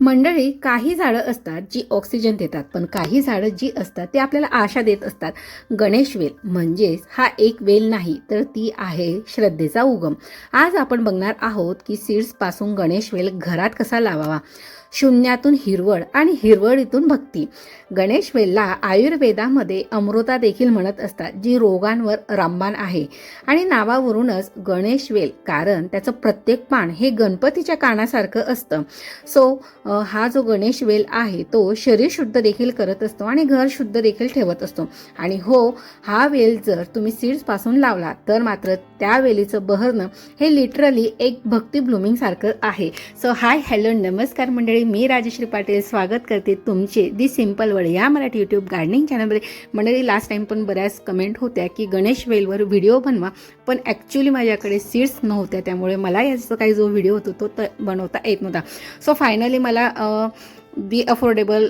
मंडळी काही झाडं असतात जी ऑक्सिजन देतात पण काही झाडं जी असतात ते आपल्याला आशा देत असतात. गणेश वेल म्हणजेच हा एक वेल नाही तर ती आहे श्रद्धेचा उगम. आज आपण बघणार आहोत की सीड्सपासून गणेश वेल घरात कसा लावावा? शून्यातून हिरवळ आणि हिरवळीतून भक्ती. गणेश वेलला आयुर्वेदामध्ये अमृता देखील म्हणत असतात जी रोगांवर रामबाण आहे. आणि नावावरूनच गणेश वेल कारण त्याचं प्रत्येक पान हे गणपतीच्या कानासारखं असतं. सो हा जो गणेश वेल आहे तो शरीर शुद्ध देखील करत असतो आणि घर शुद्ध देखील ठेवत असतो. आणि हो हा वेल जर तुम्ही सीड्सपासून लावला तर मात्र त्या वेलीचं बहरणं हे लिटरली एक भक्ती ब्लुमिंग सारखं आहे. सो हाय हॅलो नमस्कार मंडळी. मी राजश्री पाटील स्वागत करते तुमचे दी सिंपल वर्ड या मराठी यूट्यूब गार्डनिंग चॅनलमध्ये. मंडळी लास्ट टाइम पण बऱ्याच कमेंट होत्या की गणेश वेलवर व्हिडिओ बनवा पण ॲक्च्युली माझ्याकडे सीड्स नव्हत्या त्यामुळे मला याचा काही जो व्हिडिओ होतो तो बनवता येत नव्हता. सो फायनली मला बी अफोर्डेबल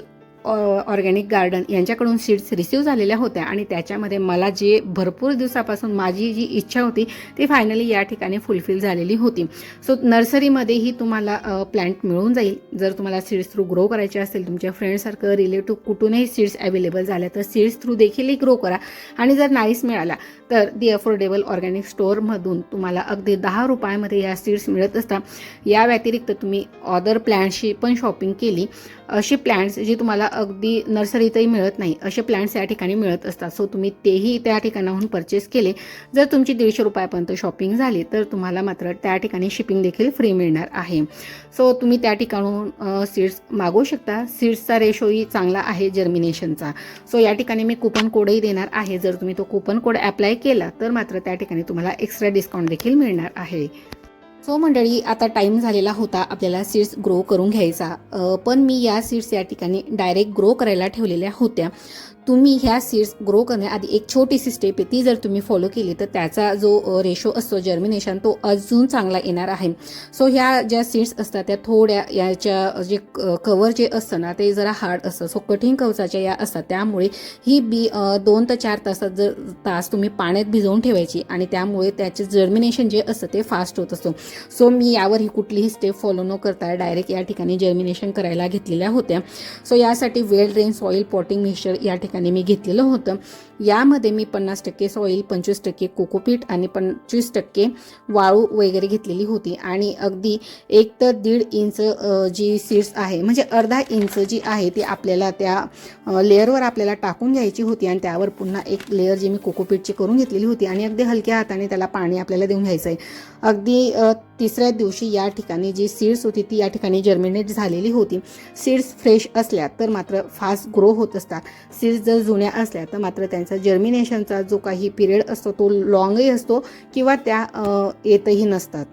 ऑर्गॅनिक गार्डन यांच्याकडून सीड्स रिसीव झालेल्या होत्या. आणि त्याच्यामध्ये मला जे भरपूर दिवसापासून माझी जी इच्छा होती ती फायनली या ठिकाणी फुलफिल झालेली होती. सो नर्सरीमध्येही तुम्हाला प्लॅन्ट मिळून जाईल. जर तुम्हाला सीड्स थ्रू ग्रो करायचे असेल तुमच्या फ्रेंडसारखं रिलेटिव्ह कुठूनही सीड्स अवेलेबल झाल्या तर सीड्स थ्रू देखीलही ग्रो करा. आणि जर नाहीच मिळाला तर दी अफोर्डेबल ऑर्गॅनिक स्टोअरमधून तुम्हाला अगदी दहा रुपयामध्ये या सीड्स मिळत असतात. या व्यतिरिक्त तुम्ही ऑदर प्लॅन्टशी पण शॉपिंग केली. असे प्लॅन्ट्स जे तुम्हाला अगदी नर्सरीतही मिळत नाही असे प्लॅन्ट्स या ठिकाणी मिळत असतात. सो तुम्ही तेही त्या ठिकाणाहून परचेस केले. जर तुमची दीडशे रुपयापर्यंत शॉपिंग झाली तर तुम्हाला मात्र त्या ठिकाणी शिपिंग देखील फ्री मिळणार आहे. सो तुम्ही त्या ठिकाणून सीड्स मागवू शकता. सीड्सचा रेशोही चांगला आहे जर्मिनेशनचा सो या ठिकाणी मी कुपन कोडही देणार आहे. जर तुम्ही तो कुपन कोड अप्लाय केला तर मात्र त्या ठिकाणी तुम्हाला एक्स्ट्रा डिस्काउंट देखील मिळणार आहे. सो मंडळी आता टाईम झालेला होता आपल्याला सीड्स ग्रो करून घ्यायचा. पण मी या सीड्स या ठिकाणी डायरेक्ट ग्रो करायला ठेवलेल्या होत्या. तुम्ही ह्या सीड्स ग्रो करण्याआधी एक छोटीशी स्टेप आहे. ती जर तुम्ही फॉलो केली तर त्याचा जो रेशो असतो जर्मिनेशन तो अजून चांगला येणार आहे. सो ह्या ज्या सीड्स असतात त्या थोड्या याच्या जे कवर जे असतं ना ते जरा हार्ड असतं. सो कठीण कवचाच्या या असतात. त्यामुळे ही बी दोन ते चार तासात जर तास तुम्ही पाण्यात भिजवून ठेवायची आणि त्यामुळे त्याचे जर्मिनेशन जे असतं ते फास्ट होत असतो. सो मी यावर ही कुठलीही स्टेप फॉलो न करता डायरेक्ट या ठिकाणी जर्मिनेशन करायला घेतलेल्या होत्या. सो यासाठी well drain soil potting mixture या ठिकाणी मी घेतलेलं होतं. यामध्ये मी पन्नास टक्के सॉईल पंचवीस टक्के कोकोपीट आणि पंचवीस टक्के वाळू वगैरे घेतलेली होती. आणि अगदी एक तर दीड इंच जी सीड्स आहे म्हणजे अर्धा इंच जी आहे ती आपल्याला त्या लेअरवर आपल्याला टाकून घ्यायची होती आणि त्यावर पुन्हा एक लेअर जी मी कोकोपीटची करून घेतलेली होती आणि अगदी हलक्या हाताने त्याला पाणी आपल्याला देऊन घ्यायचं आहे अगदी तिसऱ्या दिवशी या ठिकाणी जी सीड्स होती ती या ठिकाणी जर्मिनेट झालेली होती. सीड्स फ्रेश असल्या तर मात्र फास्ट ग्रो होत असतात. सीड्स जर जुन्या असल्या तर मात्र त्यांचा जर्मिनेशनचा जो काही पिरियड असतो तो लॉंगही असतो किंवा त्या येतही नसतात.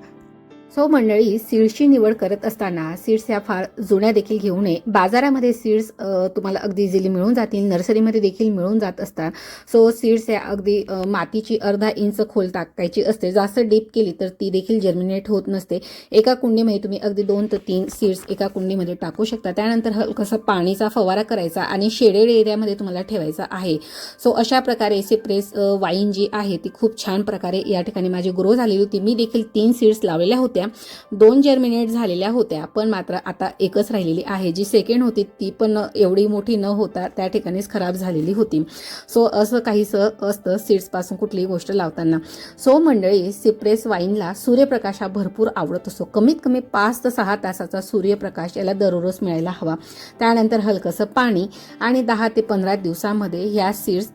सो मंडळी सीड्सची निवड करत असताना सीड्स ह्या फार जुन्या देखील घेऊ नये. बाजारामध्ये सीड्स तुम्हाला अगदी इझिली मिळून जातील नर्सरीमध्ये देखील मिळून जात असतात. सो सीड्स ह्या अगदी मातीची अर्धा इंच खोल टाकायची असते. जास्त डीप केली तर ती देखील जर्मिनेट होत नसते. एका कुंडीमध्ये तुम्ही अगदी दोन ते तीन सीड्स एका कुंडीमध्ये टाकू शकता. त्यानंतर हलकसा पाणीचा फवारा करायचा आणि शेडेड एरियामध्ये तुम्हाला ठेवायचा आहे. सो अशा प्रकारे सिप्रेस वाईन जी आहे ती खूप छान प्रकारे या ठिकाणी माझी ग्रो झालेली होती. मी देखील तीन सीड्स लावलेल्या होत्या. दोन जर्मिनेट झालेल्या होत्या पण मात्र आता एकच राहिलेली आहे. जी सेकंड होती ती पण एवढी मोठी न होता त्या ठिकाणीच खराब झालेली होती. सो असं काहीसं असतं सीड्सपासून कुठलीही गोष्ट लावताना. सो मंडळी सिप्रेस वाईनला सूर्यप्रकाश हा भरपूर आवडत असतो. कमीत कमी पाच ते सहा तासाचा सूर्यप्रकाश याला दररोज मिळायला हवा. त्यानंतर हलकंसं पाणी आणि दहा ते पंधरा दिवसामध्ये ह्या सीड्स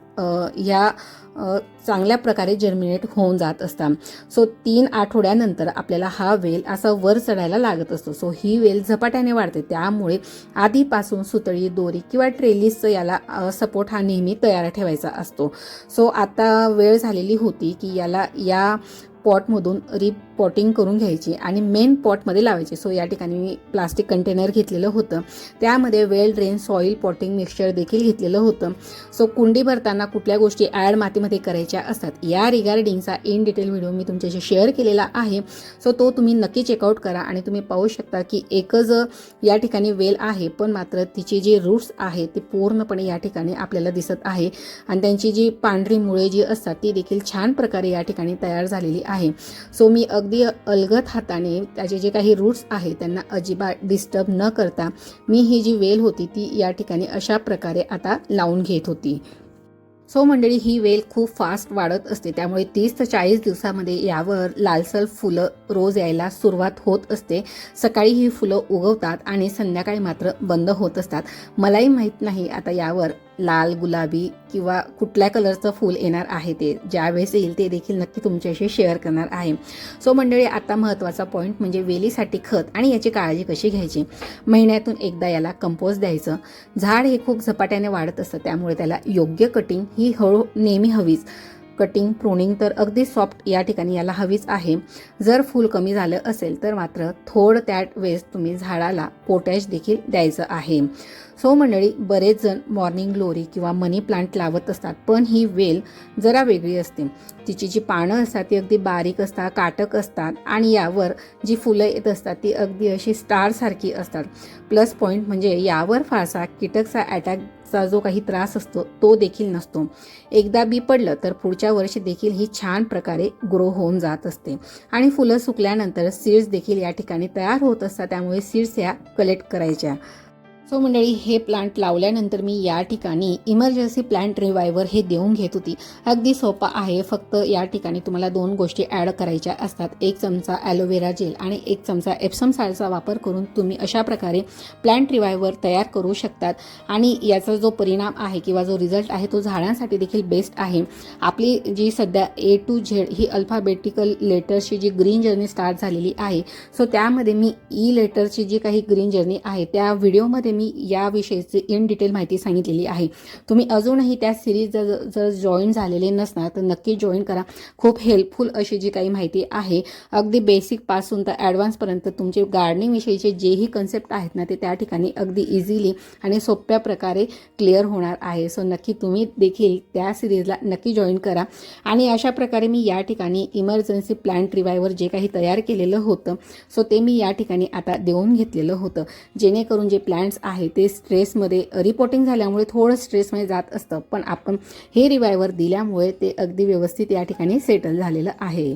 या चांगल्या प्रकारे जर्मिनेट होऊन जात असतात सो तीन आठवड्यानंतर आपल्याला हा वेल असा वर चढायला लागत असतो. सो ही वेल झपाट्याने वाढते. त्यामुळे आधीपासून सुतळी दोरी किंवा ट्रेलिसचं याला सपोर्ट हा नेहमी तयार ठेवायचा असतो. सो आता वेळ झालेली होती की याला या पॉटमधून रिप पॉटिंग करून घ्यायची आणि मेन पॉटमध्ये लावायची. सो या ठिकाणी मी प्लास्टिक कंटेनर घेतलेलं होतं. त्यामध्ये well drain soil potting mixture देखील घेतलेलं होतं. सो कुंडी भरताना कुठल्या गोष्टी ॲड मातीमध्ये करायच्या असतात या रिगार्डिंगचा इन डिटेल व्हिडिओ मी तुमच्याशी शेअर केलेला आहे. सो तो तुम्ही नक्की चेकआउट करा आणि तुम्ही पाहू शकता की एकच या ठिकाणी वेल आहे पण मात्र तिची जी रूट्स आहे ते पूर्णपणे या ठिकाणी आपल्याला दिसत आहे. आणि त्यांची जी पांढरी मुळे जी असतात ती देखील छान प्रकारे या ठिकाणी तयार झालेली आहे. सो मी अगदी अगदी अलगत हाताने त्याचे जे काही रूट्स आहेत त्यांना अजिबात डिस्टर्ब न करता मी ही जी वेल होती ती या ठिकाणी अशा प्रकारे आता लावून घेत होती. सो मंडळी ही वेल खूप फास्ट वाढत असते. त्यामुळे तीस ते चाळीस दिवसामध्ये यावर लालसर फुलं रोज यायला सुरुवात होत असते. सकाळी ही फुलं उगवतात आणि संध्याकाळी मात्र बंद होत असतात. मलाही माहीत नाही आता यावर लाल गुलाबी किंवा कुठल्या कलरचं फूल येणार आहे ते ज्यावेळेस येईल ते देखील नक्की तुमच्याशी शेअर करणार आहे. सो मंडळी आता महत्त्वाचा पॉईंट म्हणजे वेलीसाठी खत आणि याची काळजी कशी घ्यायची? महिन्यातून एकदा याला कंपोस्ट द्यायचं. झाड हे खूप झपाट्याने वाढत असतं त्यामुळे त्याला योग्य कटिंग ही हळू नेहमी हवीच. कटिंग प्रोनिंग तर अगदी सॉफ्ट या ठिकाणी याला हवीच आहे. जर फूल कमी झालं असेल तर मात्र थोडं त्या वेळेस तुम्ही झाडाला पोटॅश देखील द्यायचं आहे. सो मंडळी बरेच जण मॉर्निंग ग्लोरी किंवा मनी प्लांट लावत असतात पण ही वेल जरा वेगळी असते. तिची जी पानं असतात ती अगदी बारीक असतात काटक असतात आणि यावर जी फुलं येत असतात ती अगदी अशी स्टारसारखी असतात. प्लस पॉईंट म्हणजे यावर फारसा कीटकचा अटॅकचा जो काही त्रास असतो तो देखील नसतो. एकदा बी पडलं तर पुढच्या वर्षी देखील ही छान प्रकारे ग्रो होऊन जात असते. आणि फुलं सुकल्यानंतर सीड्स देखील या ठिकाणी तयार होत असतात त्यामुळे सीड्स या कलेक्ट करायच्या. सो मंडळी हे प्लांट लावल्यानंतर मी या ठिकाणी इमर्जन्सी प्लांट रिवायवर हे देऊन घेत होती. अगदी सोपा आहे. फक्त या ठिकाणी तुम्हाला दोन गोष्टी ॲड करायच्या असतात. एक चमचा ॲलोवेरा जेल आणि एक चमचा एप्सम साळचा वापर करून तुम्ही अशा प्रकारे प्लांट रिवायवर तयार करू शकतात. आणि याचा जो परिणाम आहे किंवा जो रिझल्ट आहे तो झाडांसाठी देखील बेस्ट आहे. आपली जी सध्या ए टू झेड ही अल्फाबेटिकल लेटरची जी ग्रीन जर्नी स्टार्ट झालेली आहे सो त्यामध्ये मी e ई लेटरची जी काही ग्रीन जर्नी आहे त्या व्हिडिओमध्ये मी याविषयीची इन डिटेल माहिती सांगितलेली आहे. तुम्ही अजूनही त्या सिरीज जर जर जॉईन झालेले नसणार तर नक्की जॉईन करा. खूप हेल्पफुल अशी जी काही माहिती आहे. अगदी बेसिकपासून तर ॲडव्हान्सपर्यंत तुमचे गार्डनिंगविषयीचे जेही कन्सेप्ट आहेत ना ते त्या ठिकाणी अगदी इझिली आणि सोप्या प्रकारे क्लिअर होणार आहे. सो नक्की तुम्ही देखील त्या सिरीजला नक्की जॉईन करा. आणि अशा प्रकारे मी या ठिकाणी इमर्जन्सी प्लॅन्ट रिवायवर जे काही तयार केलेलं होतं सो ते मी या ठिकाणी आता देऊन घेतलेलं होतं. जेणेकरून जे प्लॅन्ट्स आहे ते स्ट्रेसमध्ये रिपोर्टिंग झाल्यामुळे थोडं स्ट्रेसमध्ये जात असतं. पण आपण हे रिवायवर दिल्यामुळे ते अगदी व्यवस्थित या ठिकाणी सेटल झालेलं आहे.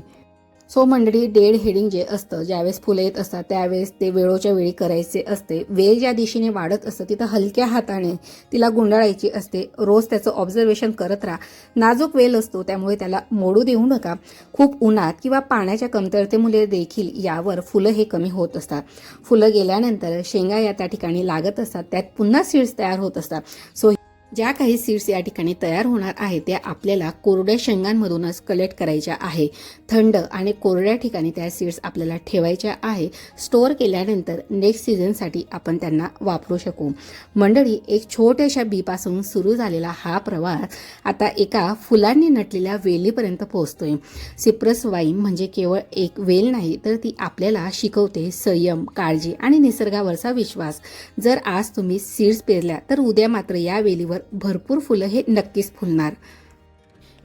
सो मंडळी डेड हेडिंग जे असतं ज्यावेळेस फुलं येत असतात त्यावेळेस ते वेळोच्या वेळी करायचे असते. वेळ ज्या दिशेने वाढत असतं तिथं हलक्या हाताने तिला गुंडाळायची असते. रोज त्याचं ऑब्झर्वेशन करत राहा. नाजूक वेल असतो त्यामुळे त्याला मोडू देऊ नका. खूप उन्हात किंवा पाण्याच्या कमतरतेमुळे देखील यावर फुलं हे कमी होत असतात. फुलं गेल्यानंतर शेंगा या त्या ठिकाणी लागत असतात. त्यात पुन्हा सीड्स तयार होत असतात. सो ज्या काही सीड्स या ठिकाणी तयार होणार आहेत त्या आपल्याला कोरड्या शेंगांमधूनच कलेक्ट करायच्या आहे. थंड आणि कोरड्या ठिकाणी त्या सीड्स आपल्याला ठेवायच्या आहे. स्टोअर केल्यानंतर नेक्स्ट सीझनसाठी आपण त्यांना वापरू शकू. मंडळी एक छोट्याशा बीपासून सुरू झालेला हा प्रवास आता एका फुलांनी नटलेल्या वेलीपर्यंत पोहोचतोय. सिप्रस वाईन म्हणजे केवळ एक वेल नाही तर ती आपल्याला शिकवते संयम काळजी आणि निसर्गावरचा विश्वास. जर आज तुम्ही सीड्स पेरल्या तर उद्या मात्र या वेलीवर भरपूर फुलं हे नक्कीच फुलणार.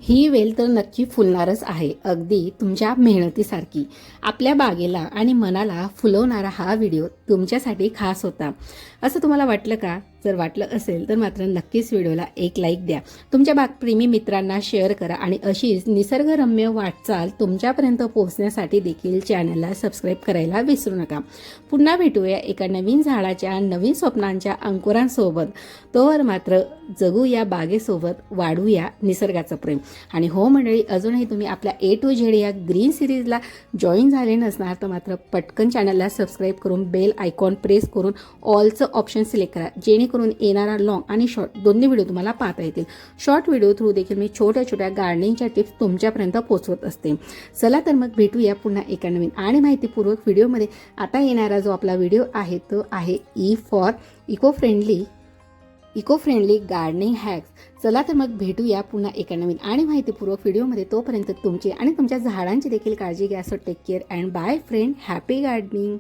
ही वेल तर नक्की फुलणारच आहे अगदी तुमच्या मेहनतीसारखी. आपल्या बागेला आणि मनाला फुलवणारा हा व्हिडिओ तुमच्यासाठी खास होता. असं तुम्हाला वाटलं का? जर वाटलं असेल तर मात्र नक्कीच व्हिडिओला एक लाईक द्या. तुमच्या बागप्रेमी मित्रांना शेअर करा आणि अशीच निसर्गरम्य वाटचाल तुमच्यापर्यंत पोहोचण्यासाठी देखील चॅनलला सबस्क्राईब करायला विसरू नका. पुन्हा भेटूया एका नवीन झाडाच्या नवीन स्वप्नांच्या अंकुरांसोबत. तोवर मात्र जगू या बागेसोबत वाढूया निसर्गाचं प्रेम. आणि हो मंडळी अजूनही तुम्ही आपल्या ए टू झेड या ग्रीन सिरीजला जॉईन झाले नसणार तर मात्र पटकन चॅनलला सबस्क्राईब करून बेल आयकॉन प्रेस करून ऑलचं ऑप्शन सिलेक्ट करा. जेणे जेणेकरून येणारा लॉंग आणि शॉर्ट दोन्ही व्हिडिओ तुम्हाला पाहता येतील. शॉर्ट व्हिडिओ थ्रू देखील मी छोट्या छोट्या गार्डनिंगच्या टिप्स तुमच्यापर्यंत पोहोचवत असते. चला तर मग भेटूया पुन्हा एका नवीन आणि माहितीपूर्वक व्हिडिओमध्ये आता येणारा जो आपला व्हिडिओ आहे तो आहे E for eco friendly eco friendly gardening hacks चला तर मग भेटूया पुन्हा एका नवीन आणि माहितीपूर्वक व्हिडिओमध्ये तोपर्यंत तुमची आणि तुमच्या झाडांची देखील काळजी घ्या. So take care and bye friend happy gardening